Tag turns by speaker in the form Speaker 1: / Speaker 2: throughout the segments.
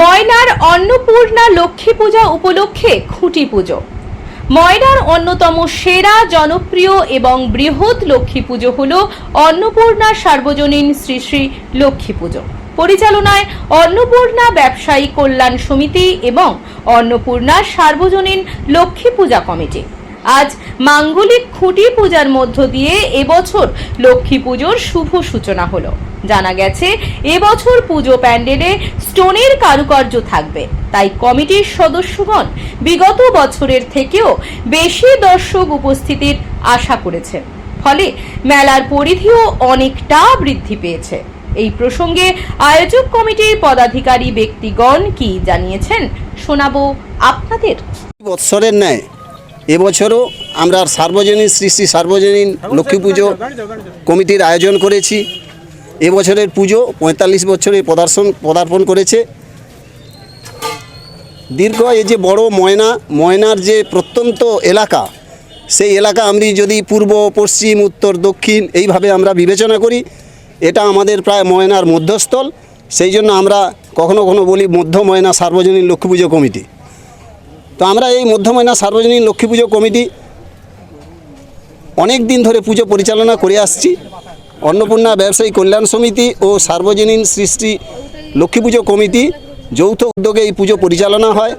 Speaker 1: ময়নার অন্নপূর্ণা লক্ষ্মী পূজা উপলক্ষে খুঁটি পুজো। ময়নার অন্যতম সেরা, জনপ্রিয় এবং বৃহৎ লক্ষ্মী পুজো হল অন্নপূর্ণা সার্বজনীন শ্রী শ্রী লক্ষ্মী পুজো। পরিচালনায় অন্নপূর্ণা ব্যবসায়ী কল্যাণ সমিতি এবং অন্নপূর্ণা সার্বজনীন লক্ষ্মী পূজা কমিটি। আজ মাঙ্গলিক খুঁটি পূজার মধ্য দিয়ে এবছর লক্ষ্মী পুজোর শুভ সূচনা হলো। জানা গেছে, এবছর পুজো প্যান্ডেলে স্টোনের কারুকার্য থাকবে। তাই কমিটির সদস্যগণ বিগত বছরের থেকেও বেশি দর্শক উপস্থিতির আশা করেছেন। ফলে মেলার পরিধিও অনেকটা বৃদ্ধি পেয়েছে। এই প্রসঙ্গে আয়োজক কমিটির পদাধিকারী ব্যক্তিগণ কি জানিয়েছেন, শোনাবো আপনাদের।
Speaker 2: বৎসরের ন্যায়, এবছরও আমরা সার্বজনীন, শ্রী শ্রী সার্বজনীন লক্ষ্মী পুজো কমিটির আয়োজন করেছি। এবছরের পুজো, পঁয়তাল্লিশ বছরে পদার্শন, পদার্পণ করেছে। দীর্ঘ এই যে বড় ময়না, ময়নার যে প্রত্যন্ত এলাকা, সেই এলাকা আমি যদি পূর্ব, পশ্চিম, উত্তর, দক্ষিণ এইভাবে আমরা বিবেচনা করি, এটা আমাদের প্রায় ময়নার মধ্যস্থল। সেই জন্য আমরা কখনো কখনো বলি মধ্য ময়না সার্বজনীন লক্ষ্মী পুজো কমিটি। তো আমরা এই মধ্যময়না সার্বজনীন লক্ষ্মী পুজো কমিটি অনেক দিন ধরে পুজো পরিচালনা করে আসছি। অন্নপূর্ণা ব্যবসায়ী কল্যাণ সমিতি ও সার্বজনীন শ্রী লক্ষ্মী পুজো কমিটি যৌথ উদ্যোগে এই পুজো পরিচালনা হয়।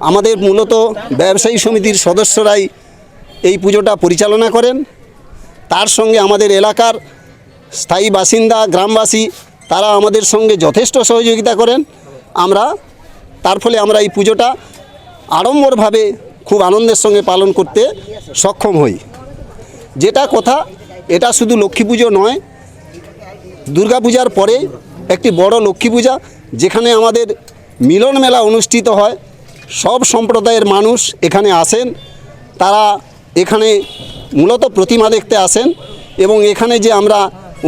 Speaker 2: আমাদের মূলত ব্যবসায়ী সমিতির সদস্যরাই এই পুজোটা পরিচালনা করেন। তার সঙ্গে আমাদের এলাকার স্থায়ী বাসিন্দা, গ্রামবাসী, তারা আমাদের সঙ্গে যথেষ্ট সহযোগিতা করেন। আমরা, তার ফলে আমরা এই পুজোটা আড়ম্বরভাবে খুব আনন্দের সঙ্গে পালন করতে সক্ষম হই। যেটা কথা এটা শুধু লক্ষ্মী পুজো নয় দুর্গাপূজার পরে একটি বড় লক্ষ্মী পূজা, যেখানে আমাদের মিলন মেলা অনুষ্ঠিত হয়। সব সম্প্রদায়ের মানুষ এখানে আসেন। তারা এখানে মূলত প্রতিমা দেখতে আসেন এবং এখানে যে আমরা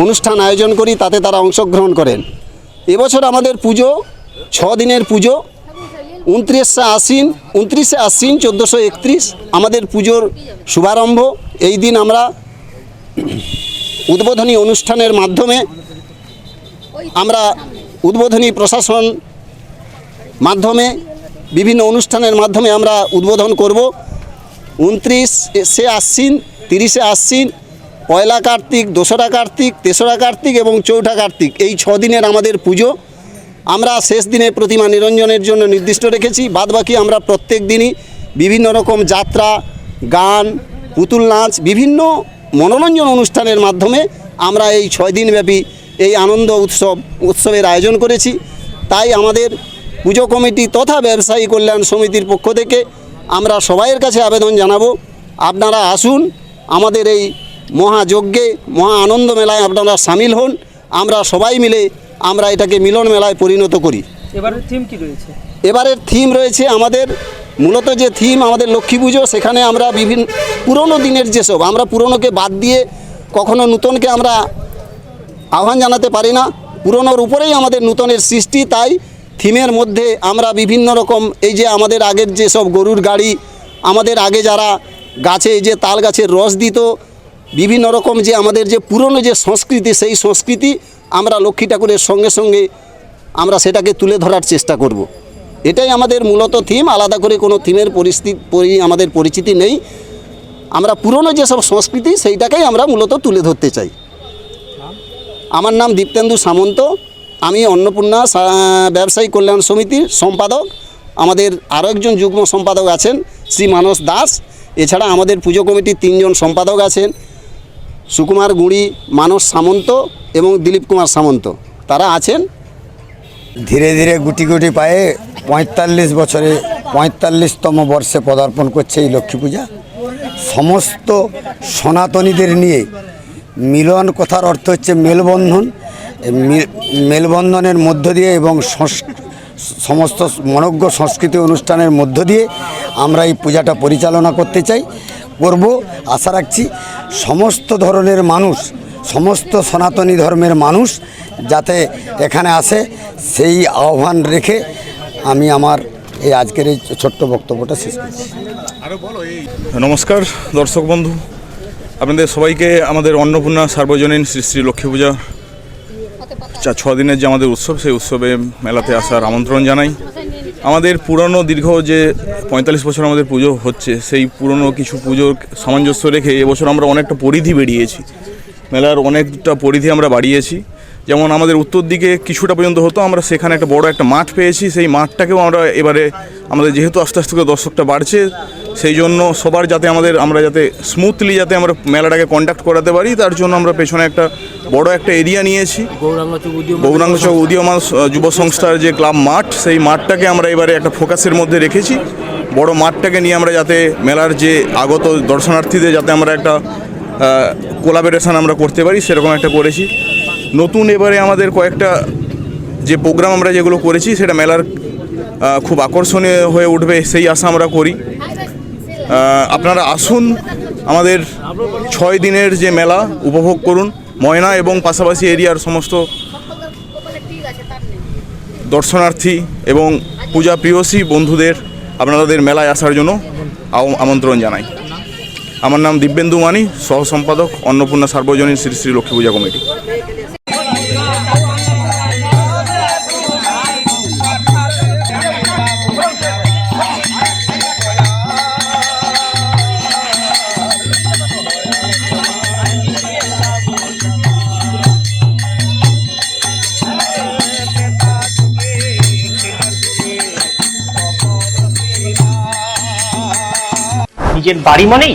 Speaker 2: অনুষ্ঠান আয়োজন করি, তাতে তারা অংশগ্রহণ করেন। এবছর আমাদের পুজো, ছ দিনের পুজো, উনত্রিশে আশ্বিন উনত্রিশে আশ্বিন চোদ্দোশো একত্রিশ আমাদের পুজোর শুভারম্ভ। এই দিন আমরা উদ্বোধনী অনুষ্ঠানের মাধ্যমে আমরা উদ্বোধনী প্রশাসন মাধ্যমে, বিভিন্ন অনুষ্ঠানের মাধ্যমে আমরা উদ্বোধন করব। উনত্রিশে আশ্বিন, তিরিশে আশ্বিন, পয়লা কার্তিক, দোসরা কার্তিক, তেসরা কার্তিক এবং চৌঠা কার্তিক। এই ছ দিনের আমাদের পুজো। আমরা শেষ দিনে প্রতিমা নিরঞ্জনের জন্য নির্দিষ্ট রেখেছি। বাদবাকি আমরা প্রত্যেক দিনই বিভিন্ন রকম যাত্রা, গান, পুতুল নাচ, বিভিন্ন মনোরঞ্জন অনুষ্ঠানের মাধ্যমে আমরা এই ছয় দিনব্যাপী এই আনন্দ উৎসব উৎসবের আয়োজন করেছি। তাই আমাদের পুজো কমিটি তথা ব্যবসায়ী কল্যাণ সমিতির পক্ষ থেকে আমরা সবাইয়ের কাছে আবেদন জানাব। আপনারা আসুন আমাদের এই মহাযজ্ঞে মহা আনন্দ মেলায় আপনারা সামিল হন। আমরা সবাই মিলে আমরা এটাকে মিলন মেলায় পরিণত করি।
Speaker 3: এবারের থিম কি রয়েছে?
Speaker 2: এবারের থিম রয়েছে আমাদের মূলত যে থিম আমাদের লক্ষ্মী পুজো, সেখানে আমরা বিভিন্ন, পুরনো দিনের যেসব, আমরা পুরনোকে বাদ দিয়ে কখনো নূতনকে আমরা আহ্বান জানাতে পারি না পুরনোর উপরেই আমাদের নূতনের সৃষ্টি, তাই থিমের মধ্যে আমরা বিভিন্ন রকম, এই যে আমাদের আগের যেসব গরুর গাড়ি, আমাদের আগে যারা গাছে যে তাল গাছের রস দিত, বিভিন্ন রকম যে আমাদের যে পুরনো যে সংস্কৃতি, সেই সংস্কৃতি আমরা লক্ষ্মী ঠাকুরের সঙ্গে সঙ্গে আমরা সেটাকে তুলে ধরার চেষ্টা করব। এটাই আমাদের মূলত থিম আলাদা করে কোনো থিমের পরিস্থিতি, পরি- আমাদের পরিচিতি নেই। আমরা পুরনো যেসব সংস্কৃতি, সেইটাকেই আমরা মূলত তুলে ধরতে চাই। আমার নাম দীপ্তেন্দু সামন্ত, আমি অন্নপূর্ণা ব্যবসায়ী কল্যাণ সমিতির সম্পাদক। আমাদের আরও একজন যুগ্ম সম্পাদক আছেন শ্রী মানস দাস। এছাড়া আমাদের পুজো কমিটির তিনজন সম্পাদক আছেন সুকুমার গুঁড়ি, মানস সামন্ত এবং দিলীপ কুমার সামন্ত। তারা আছেন
Speaker 4: ধীরে ধীরে গুটি গুটি পায়ে পঁয়তাল্লিশ বছরে, পঁয়তাল্লিশতম বর্ষে পদার্পণ করছে এই লক্ষ্মী পূজা। সমস্ত সনাতনীদের নিয়ে মিলন কথার অর্থ হচ্ছে মেলবন্ধন। মেলবন্ধনের মধ্য দিয়ে এবং সমস্ত মনজ্ঞ সংস্কৃতি অনুষ্ঠানের মধ্য দিয়ে আমরা এই পূজাটা পরিচালনা করতে চাই, করব। আশা রাখছি সমস্ত ধরনের মানুষ সমস্ত সনাতনী ধর্মের মানুষ যাতে এখানে আসে, সেই আহ্বান রেখে আমি আমার এই আজকের এই ছোট্ট বক্তব্যটা শেষ করছি।
Speaker 5: নমস্কার, দর্শক বন্ধু। আপনাদের সবাইকে আমাদের অন্নপূর্ণা সার্বজনীন শ্রী শ্রী লক্ষ্মী পূজা। চার ছ দিনের যে আমাদের উৎসব, সেই উৎসবে মেলাতে আসার আমন্ত্রণ জানাই। আমাদের পুরনো দীর্ঘ যে পঁয়তাল্লিশ বছর আমাদের পুজো হচ্ছে, সেই পুরনো কিছু পুজোর সামঞ্জস্য রেখে এবছর আমরা অনেকটা পরিধি বেরিয়েছি। মেলার অনেকটা পরিধি আমরা বাড়িয়েছি। যেমন আমাদের উত্তর দিকে কিছুটা পর্যন্ত হতো আমরা সেখানে একটা বড় একটা মাঠ পেয়েছি সেই মাঠটাকেও আমরা এবারে আমাদের যেহেতু আস্তে আস্তে করে দর্শকটা বাড়ছে সেই জন্য সবার যাতে আমাদের আমরা যাতে স্মুথলি যাতে আমরা মেলাটাকে কন্ডাক্ট করাতে পারি তার জন্য আমরা পেছনে একটা বড় একটা এরিয়া নিয়েছি। গৌরাঙ্গ চক উদীয়মান যুব সংস্থার যে ক্লাব মাঠ সেই মাঠটাকে আমরা এবারে একটা ফোকাসের মধ্যে রেখেছি। বড় মাঠটাকে নিয়ে আমরা যাতে মেলার যে আগত দর্শনার্থীদের যাতে আমরা একটা কোলাবোরেশন আমরা করতে পারি, সেরকম একটা করেছি। নতুন এবারে আমাদের কয়েকটা যে প্রোগ্রাম আমরা যেগুলো করেছি, সেটা মেলার খুব আকর্ষণীয় হয়ে উঠবে, সেই আশা আমরা করি। আপনারা আসুন আমাদের ছয় দিনের যে মেলা, উপভোগ করুন। ময়না এবং পাশাপাশি এরিয়ার সমস্ত দর্শনার্থী এবং পূজা প্রিয়সী বন্ধুদের আপনাদের মেলায় আসার জন্য আমন্ত্রণ জানাই। আমার নাম দিব্যেন্দু মানি, সহ সম্পাদক অন্নপূর্ণা সার্বজনীন শ্রী শ্রী লক্ষ্মী পূজা কমিটি।
Speaker 3: নিজের বাড়ি মানেই